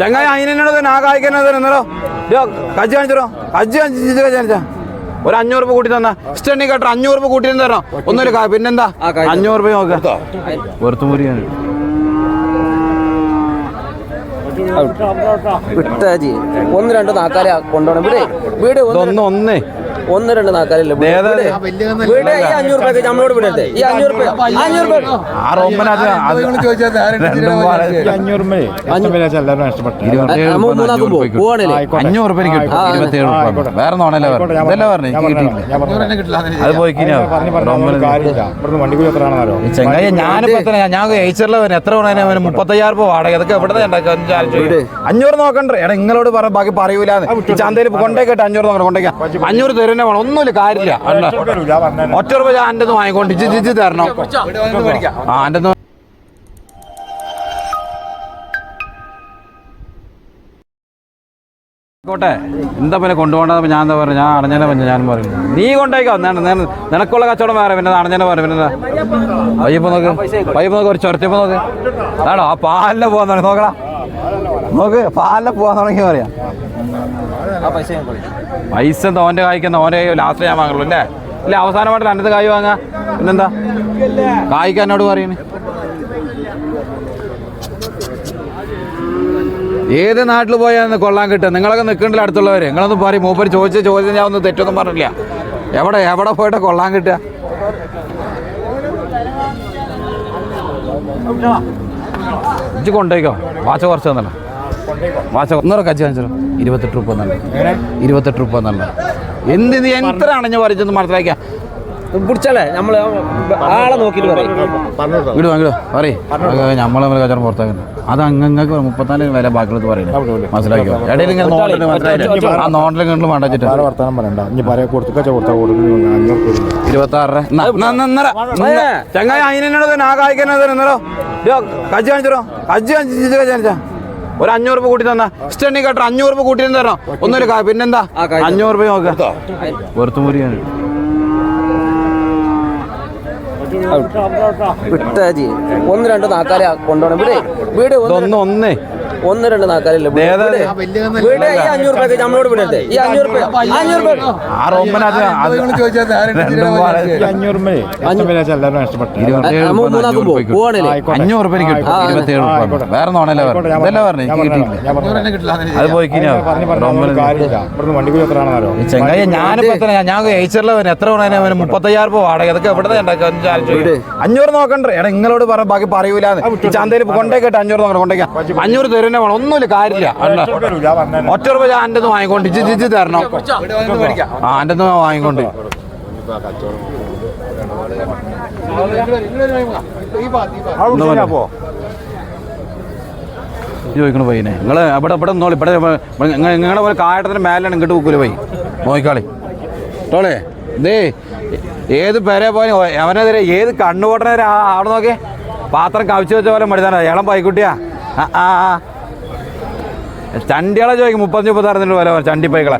ചങ്ങായി അതിനോട് തന്നെ ആ കായ്ക്കന്നെ തരുന്നല്ലോ കജ്ജി കാണിച്ചോ കജ്ജി കാണിച്ചു കാണിച്ചാ ഒരു അഞ്ഞൂറ് രൂപ കൂട്ടി തന്നാ. ഇഷ്ടണ്ണി കേട്ടോ അഞ്ഞൂറ് രൂപ കൂട്ടി തരണം ഒന്നുമില്ല പിന്നെന്താ? അഞ്ഞൂറ് രൂപ നോക്കാം. വെറുത്തുമൂരിയാണ് വിട്ടാജി ഒന്ന് രണ്ട് നാക്കാലെ കൊണ്ടുപോകണം. വീട് വീട് ഒന്ന് ഒന്നേ. ഒന്ന് രണ്ട് നാക്കാലല്ലേ? ഏതാ? വീട് ഈ അഞ്ഞൂറ് രൂപ നമ്മളോട് വിടരുത് ഈ അഞ്ഞൂറ് രൂപ അഞ്ഞൂറ് രൂപ അത് അഞ്ഞൂറ് രൂപ കിട്ടും. വേറെ നോണല്ലേ ഞാനിപ്പോ എത്ര ഞാൻ ഏച്ചറിലെ എത്ര വേണേ മുപ്പത്തയ്യായിരം രൂപ വാടക. ഇതൊക്കെ എവിടെ അഞ്ഞൂറ് നോക്കണ്ടേ. എടാ നിങ്ങളോട് പറ ബാക്കി പറയൂലെ ചന്തയിൽ കൊണ്ടേക്കട്ടെ അഞ്ഞൂറ് നോക്കണം കൊണ്ടേക്കാം. അഞ്ഞൂറ് തരുന്നേ വേണം ഒന്നുമില്ല കാര്യമില്ല. ഒറ്റ രൂപ ഞാൻ എന്റെ വാങ്ങിക്കൊണ്ട് ഇജ്ജ് തരണം. ആ എന്റെ കോട്ടെ എന്താ പിന്നെ കൊണ്ടുപോകേണ്ടത്? ഞാൻ എന്താ പറഞ്ഞു ഞാൻ അണഞ്ഞനെ പറഞ്ഞു ഞാൻ പറയുന്നു നീ കൊണ്ടേക്കോ നിന- നിന- നിനക്കുള്ള കച്ചവടം വേറെ പിന്നെ അണഞ്ഞനെ പറയും. പിന്നെ പയ്യപ്പ് നോക്ക്. പയ്യപ്പ് നോക്ക് ഒരു ചൊരച്ചപ്പ് നോക്ക്. ആണോ ആ പാലിലെ പോകാൻ തുടങ്ങി. നോക്കടാ. നോക്ക് പാലിലെ പോകാൻ തുടങ്ങി പറയാം. പൈസ എന്താ ഓന്റെ കായ്ക്കുന്ന? ഓന്റെ ലാസ്റ്റ് ഞാൻ വാങ്ങുള്ളൂ അല്ലേ? ഇല്ല അവസാനമായിട്ട് അന്നത്തെ കായ് വാങ്ങാ. പിന്നെന്താ? കായ്ക്ക് എന്നോട് പറയുന്നു ഏത് നാട്ടിൽ പോയാൽ കൊള്ളാൻ കിട്ടുക നിങ്ങളൊക്കെ നിൽക്കണ്ടല്ലോ അടുത്തുള്ളവർ നിങ്ങളൊന്ന് പറയും മൂപ്പർ ചോദിച്ച ചോദ്യം ഞാൻ ഒന്നും തെറ്റൊന്നും പറഞ്ഞില്ല. എവിടെ എവിടെ പോയിട്ട് കൊള്ളാൻ കിട്ടുക? ഇജ്ജ് കൊണ്ടേക്കോ വാച്ച് കുറച്ച് തന്നല്ലോ. വാച്ച ഒന്നര കച്ചി കാണിച്ചോ. ഇരുപത്തെട്ട് രൂപ എന്നല്ല ഇരുപത്തെട്ട് രൂപ എന്നല്ല എന്ത് ഇത് എത്ര അണഞ്ഞ പറിച്ചൊന്ന് മനസ്സിലാക്കിയ? പിടിച്ചാലേ നമ്മൾ ആളെ നോക്കിട്ട് പറയും. ഇടും ഇടും പറയ്. നമ്മളെ കച്ചവടം പുറത്താക്കുന്നത് അത് അങ്ങങ്ങൾക്ക് മുപ്പത്തിനാല് വില ബാക്കിയുള്ളത് പറയുന്നത് മനസ്സിലാക്കിയോ? ഇടയിൽ ഇങ്ങനെ നോട്ടിൽ മനസ്സിലായില്ലേ? ആ നോട്ടിൽ കണ്ടു വേണ്ടിച്ചിട്ട് വേറെ വർത്താനം പറയണ്ട. ഇനി പറയാ കൊടുത്തു കൊടുത്താൽ കൊടുക്കുന്നു ഇരുപത്തി ആറ് ചങ്ങായി അതിനോട് തന്നെ ആ കായ്ക്കന്നെ തരുന്നല്ലോ കജ്ജി കാണിച്ചോ കജ്ജി കാണിച്ചാ. ഒരു അഞ്ഞൂറ് രൂപ കൂട്ടി തന്നാ. സ്റ്റണ്ണി കട്ടർ അഞ്ഞൂറ് രൂപ കൂട്ടി തരണം. ഒന്നുമില്ല കാ- പിന്നെന്താ? അഞ്ഞൂറ് രൂപ നോക്കാം. വെറുത്തുമൂരിയാണ് വിട്ടാജി ഒന്ന് രണ്ട് നാക്കാലെ കൊണ്ടുപോകണം. വീട് വീട് ഒന്ന് ഒന്നേ. ഒന്ന് രണ്ട് നാക്കാലില്ല? ഈ അഞ്ഞൂറ് രൂപ നമ്മളോട് ഈ അഞ്ഞൂറ് രൂപ അഞ്ഞൂറ് രൂപ അഞ്ഞൂറ് രൂപ രൂപ വേറെ നോണല്ലേ ഇതല്ലേ പറഞ്ഞു എനിക്ക് കിട്ടിയില്ല അത് ഞാനിപ്പോ എത്ര ഞാൻ ഏച്ചറിലെ എത്ര വേണേ അവന് മുപ്പത്തയ്യായിരം രൂപ വാടക. അതൊക്കെ എവിടെ അഞ്ഞൂറ് നോക്കണ്ടേ? എടാ നിങ്ങളോട് പറ ബാക്കി പറയൂലെന്ന് ഈ ചന്തയിൽ കൊണ്ടേക്കട്ടെ അഞ്ഞൂറ് നോക്കണം കൊണ്ടേക്കാം അഞ്ഞൂറ് തരുന്നേ വേണം. ഒന്നുമില്ല കാര്യമില്ല. ഒറ്റ രൂപ ഞാൻ എന്റെ വാങ്ങിക്കൊണ്ട് ഇജ്ജ് ഇജ്ജ് തരണം. ആ എന്റെ വാങ്ങിക്കൊണ്ട്. ചോദിക്കണു പയ്യനെ. നിങ്ങൾ ഇവിടെ ഇവിടെ നോളി ഇവിടെ നിങ്ങളുടെ പോലെ കായട്ടത്തിന് മേലാണ് ഇങ്ങോട്ട് പോക്കൂല പോയി നോക്കിക്കാളി. ടോളേ ദേ ഏത് പേരെ പോയി അവനെതിരെ ഏത് കണ്ണുപൊട്ടനെതിരെ ആ അവിടെ നോക്കേ പാത്രം കവിച്ചു വെച്ച പോലെ മടിതാണ് ഇളം പൈക്കുട്ടിയാ. ആ ആ ആ. ചണ്ടികളെ ചോദിക്കും മുപ്പത്തി മുപ്പത്താറിന് വില പറ ചണ്ടിപ്പൈകളെ.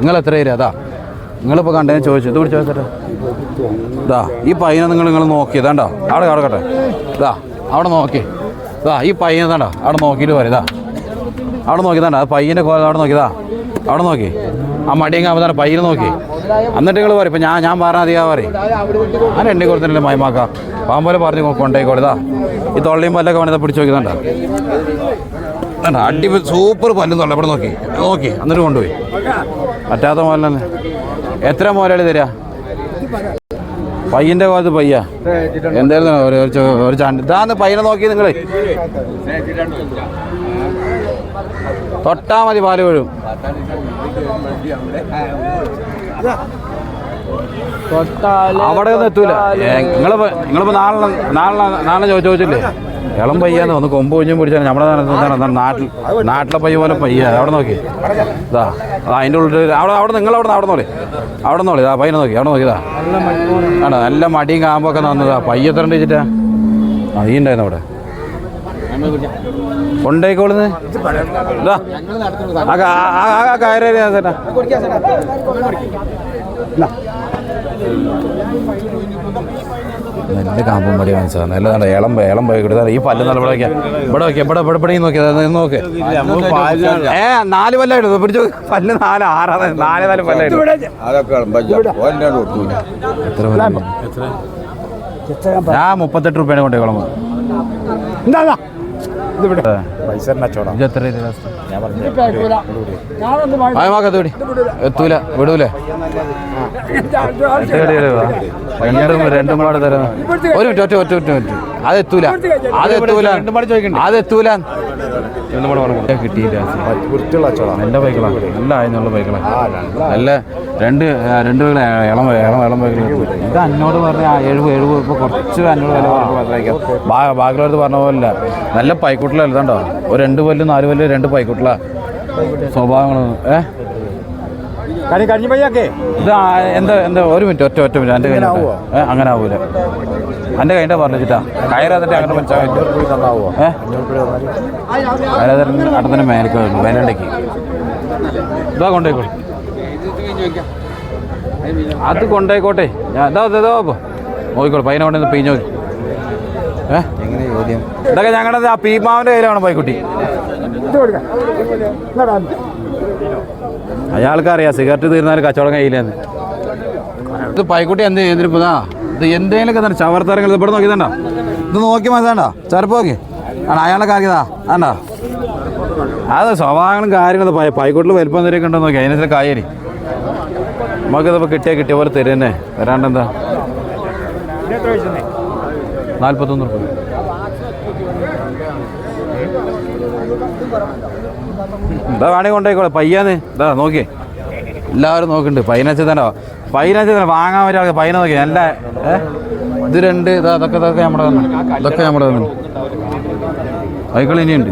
നിങ്ങൾ എത്ര പേര് അതാ. നിങ്ങളിപ്പോൾ കണ്ടതിന് ചോദിച്ചു. ഇത് പിടിച്ചോ ഇതാ ഈ പയ്യനെ നിങ്ങൾ നിങ്ങൾ നോക്കി. ഇതാണ്ടോ? അവിടെ കിടക്കട്ടെ. ഇതാ അവിടെ നോക്കി. ഇതാ ഈ പയ്യനെ ഇതാണ്ടോ അവിടെ നോക്കിയിട്ട് വരും ഇതാ അവിടെ നോക്കിയതാണ്ട ആ പയ്യന്റെ കോല അവിടെ നോക്കിയതാ അവിടെ നോക്കി. ആ മടിയങ്ങ ആവുന്നതാണ് പയ്യനെ നോക്കി. എന്നിട്ട് നിങ്ങൾ പറയും ഇപ്പം ഞാൻ ഞാൻ പറഞ്ഞാൽ അധികം പറയും. ഞാൻ എണ്ണി കൊടുത്തിട്ടില്ല മൈമാക്ക. പാമ്പോലെ പറഞ്ഞ് കൊണ്ടേക്കോളിതാ ഈ തൊള്ളിയും പല്ലൊക്കെ വേണത് പിടിച്ച് നോക്കിയതാണ്ട അടിപൊളി അടി സൂപ്പർ പല്ലും തൊള്ള. ഇവിടെ നോക്കി നോക്കി. എന്നിട്ട് കൊണ്ടുപോയി. പറ്റാത്ത മോലെ എത്ര മോലാളി തരാ? പയ്യന്റെ കോലത്ത് പയ്യ. എന്തായിരുന്നു? ഒരു ചാണ്ട്. ഇതാന്ന് പയ്യനെ നോക്കി നിങ്ങൾ തൊട്ടാ മതി പാൽ വീഴും അവിടെ ഒന്നും എത്തൂല. നിങ്ങളിപ്പോ നിങ്ങളിപ്പോ നാളെ നാളെ നാളെ ചോദിച്ചു ചോദിച്ചില്ലേ? ഇളം പയ്യാന്ന് ഒന്ന് കൊമ്പ് കുഞ്ഞും പിടിച്ചാൽ നമ്മുടെ നാട്ടിൽ നാട്ടിൽ നാട്ടിലെ പയ്യ പോലെ പയ്യ. അവിടെ നോക്കി. ഇതാ അതാ അതിന്റെ ഉള്ളിൽ അവിടെ അവിടെ നിങ്ങൾ അവിടെ അവിടെ നോളി അവിടെ നോളി ഇതാ പയ്യനെ നോക്കി. അവിടെ നോക്കിയതാ ആണോ? നല്ല മടിയും കാമ്പൊക്കെ നന്നതാ. പയ്യ എത്ര ഇച്ചിട്ടാ? ആ ഈ ഉണ്ടായിരുന്നു അവിടെ? കൊണ്ടേക്കോളുന്ന്? ആ കയറി ചേട്ടാ. നല്ല കാമ്പും പടി മനസ്സിലാണ് നല്ല നല്ല ഇളം ഇളം പോയി കിട്ടുക ഈ പല്ല് നല്ല ഇവിടെ വയ്ക്കാം ഇവിടെ വയ്ക്കാം ഇവിടെ ഇവിടെ ഇവിടെ നോക്കിയാ നോക്ക്. ഏ നാല് പല്ലായിട്ട് പിടിച്ചു പല്ല് നാല് ആറാണ് നാല് നാല് പല്ലായിട്ട് എത്ര? ഞാൻ മുപ്പത്തെട്ട് റുപ്യാണ് കൊണ്ടേക്കോളം. എത്തൂല വിടൂലേ. രൂപ? രണ്ടും രണ്ടും പാട് തരാം. ഒരു മിനിറ്റ് ഒറ്റ ഒറ്റ ഒറ്റ മിനിറ്റ് അത് എത്തൂല. അത് എത്തൂല. അത് എത്തൂല. കിട്ടിയില്ല. വൃത്തിയുള്ള കച്ചവടം നല്ല ബൈക്കുകളാണ് നല്ല ആയെന്നുള്ള ബൈക്കുകളാണ് നല്ല രണ്ട് രണ്ട് ബൈക്കുകളെ ഇളം ഇളം ഇളം ബൈക്കുകൾ ഇത് അന്നോട് പറഞ്ഞ എഴുപത് എഴുപത് ഇപ്പോൾ കുറച്ച് വില പറഞ്ഞ. പോലല്ല നല്ല പൈക്കുട്ടിലല്ല ഒരു രണ്ട് പല്ല് നാല് പല്ല് രണ്ട് പൈക്കുട്ടില സ്വഭാവങ്ങൾ ഏ? കണി കഴിഞ്ഞ പയ്യാക്കേ ഇത് എന്താ എന്താ ഒരു മിനിറ്റ് ഒറ്റ ഒറ്റ മിനിറ്റ് എന്റെ കയ്യിൽ അങ്ങനെ ആവൂല എന്റെ കയ്യിന്റെ പറഞ്ഞിട്ടാ കയറാതിട്ട് അങ്ങനെ മനസ്സിലാക്കി കൂടി തന്നാവോ ഏ കയറാതെ അട്ടത്തിന്റെ മേലേക്ക് വരും മേലുണ്ടെങ്കിൽ ഇതാ കൊണ്ടേക്കോട്ടെ അത് കൊണ്ടേക്കോട്ടെ ഞാൻ ഇതാ ഇതാ നോക്കിക്കോളൂ പയ്യനെ കൊണ്ടുവന്ന് പീഞ്ഞ് നോക്കി ഇതൊക്കെ ഞങ്ങളുടെ ആ പീമാവിന്റെ കയ്യിലാണ് പോയിക്കുട്ടി അയാൾക്കറിയാം സിഗരറ്റ് തീർന്നാൽ കച്ചവടം കയ്യിലെന്ന് ഇത് പൈക്കുട്ടി എന്ത് ചെയ്തിരിപ്പതാ? ഇത് എന്തെങ്കിലുമൊക്കെ തന്നെ ചവർത്തരങ്ങൾ ഇവിടെ നോക്കിയതാണ്ടോ ഇത് നോക്കി മനസ്സിലാണ്ടോ ചെറുപ്പം നോക്കി. ആണ് അയാളെ കാക്കിയതാ ആണ്ടാ അത് സ്വഭാവങ്ങളും കാര്യങ്ങളും പൈ പൈക്കൂട്ടിൽ വലിപ്പം എന്തെങ്കിലും ഉണ്ടോ നോക്കി അതിനനുസരിച്ച് കായരി. നമുക്കിതിപ്പോൾ കിട്ടിയാൽ കിട്ടിയ പോലെ തരുന്നേ. വരാണ്ട് എന്താ? നാൽപ്പത്തൊന്ന് റുപ്യ എന്താ വേണമെങ്കിൽ കൊണ്ടേക്കോളെ പയ്യാന്ന്. ഇതാ നോക്കിയേ. എല്ലാവരും നോക്കുന്നുണ്ട്. പൈനച്ച് തന്നെ പൈനച്ച് തന്നെ വാങ്ങാൻ പറ്റിയ ആൾക്ക് പൈന നോക്കി നല്ല ഇത് രണ്ട് ഇതാ അതൊക്കെ ഇതൊക്കെ നമ്മുടെ തന്നെ ഇതൊക്കെ നമ്മുടെ തന്നെ സൈക്കിൾ ഇനിയുണ്ട്.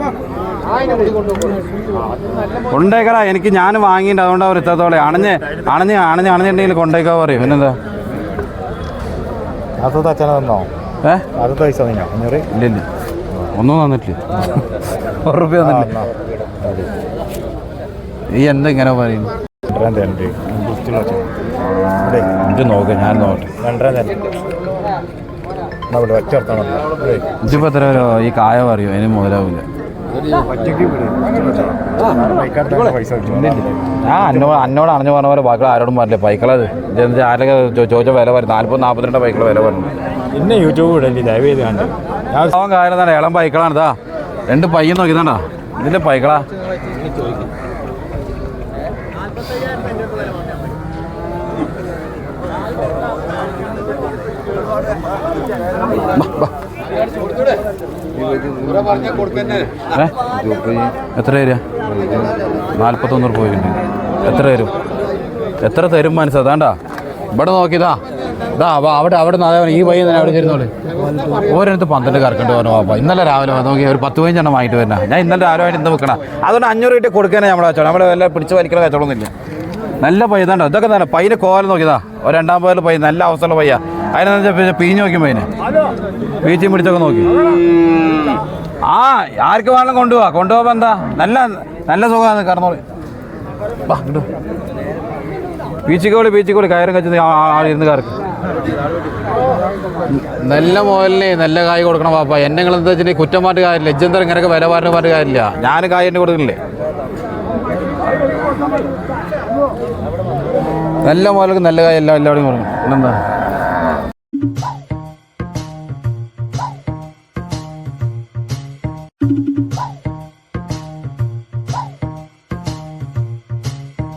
കൊണ്ടേക്കടാ എനിക്ക് ഞാൻ വാങ്ങിയിട്ട് അതുകൊണ്ട് അവർ ഇത്രത്തോളം. അണഞ്ഞ് അണഞ്ഞ് അണഞ്ഞ് അണഞ്ഞിട്ടുണ്ടെങ്കിൽ കൊണ്ടേക്കാ പറയും. പിന്നെന്താ? അത് തച്ചന തന്നോ ഏ? അത് പൈസ ഇല്ല ഇല്ല ഒന്നും തന്നിട്ടില്ല. ഒരു റുപ്യ തന്നിട്ടില്ല. ഈ എന്താ ഇങ്ങനെ ഇവിടെ ഇത് നോക്ക് ഞാൻ നോക്കട്ടെ. ഇതിപ്പോ എത്ര ഈ കായ പറയോ? അതിന് മുതലാവില്ല. ഞാൻ അന്നോട് അന്നോട് അറിഞ്ഞു പറഞ്ഞ പോലെ ബാക്കിയുള്ള ആരോടും പറഞ്ഞില്ല. ബൈക്കുകളത് ഇതെന്താ ആരൊക്കെ ചോദിച്ച വില പറയും. നാല്പത് നാൽപ്പത്തിരണ്ട് ബൈക്കുള്ള വില പറഞ്ഞു പിന്നെ യൂട്യൂബ് ചെയ്ത് കണ്ട്. അവൻ കാര്യം തന്നെ ഇളം ബൈക്കുകളാണ് ഇതാ രണ്ട് പയ്യൻ നോക്കിയതാണ്ടാ ഇതിന്റെ ബൈക്കുകളാ ഏ? എത്ര തരിക നാൽപ്പത്തൊന്ന് റുപ്യ പോയിട്ടുണ്ട് എത്ര തരും? എത്ര തരും മനസ്സ്? അതാണ്ടാ. ഇവിടെ നോക്കിയതാ ഇതാ. അവിടെ അവിടെ നിന്ന് ഈ വൈകി തന്നെ അവിടെ ചേരുന്നോളെ ഓരോരുത്തർ പന്ത്രണ്ട് കറക്കണ്ട് പറഞ്ഞു പാപ്പ ഇന്നലെ രാവിലെ നോക്കി ഒരു പത്ത് പതിനഞ്ചെണ്ണം വാങ്ങിയിട്ട് വരുന്ന ഞാൻ ഇന്നലെ രാവിലെ ആയിട്ട് ഇന്ന് വെക്കണം അതുകൊണ്ട് അഞ്ഞൂറ് കിട്ടി കൊടുക്കാനേ നമ്മളെ വെച്ചോ നമ്മളെ വല്ല പിടിച്ച് വലിക്കണ കച്ചവടമൊന്നുമില്ല നല്ല പയ്യതാണ്ടോ ഇതൊക്കെ തന്നെ പയ്യന് കോലം നോക്കിയതാ ഒരു രണ്ടാം പോയാലും പയ്യ നല്ല അവസ്ഥയുള്ള പയ്യ. അതിനെന്ന് വെച്ചാൽ പീഞ്ഞ് നോക്കി അതിനെ. പീച്ചും പിടിച്ചൊക്കെ നോക്കി. ആ ആർക്ക് വേണം കൊണ്ടുപോവാ. കൊണ്ടുപോകുമ്പോ എന്താ? നല്ല നല്ല സുഖമാണ് കറന്നോളി വാ പീച്ചിക്കോളി ബീച്ചിക്കോളി കയറും കച്ചു ഇരുന്ന് കയറി നല്ല മോലിനെ നല്ല കായ് കൊടുക്കണം പാപ്പ. എന്നെ നിങ്ങൾ എന്താ വെച്ചിട്ടുണ്ടെങ്കിൽ കുറ്റമായിട്ട് കാര്യമില്ല. ലജ്ജന്തരം ഇങ്ങനെയൊക്കെ വില പറഞ്ഞ മാറ്റ കാര്യമില്ല. ഞാൻ കായ് എന്നെ കൊടുക്കില്ലേ നല്ല മോലക്ക് നല്ല കായ് എല്ലാം എല്ലാവരും കൊടുക്കണം. പിന്നെന്താ Woo!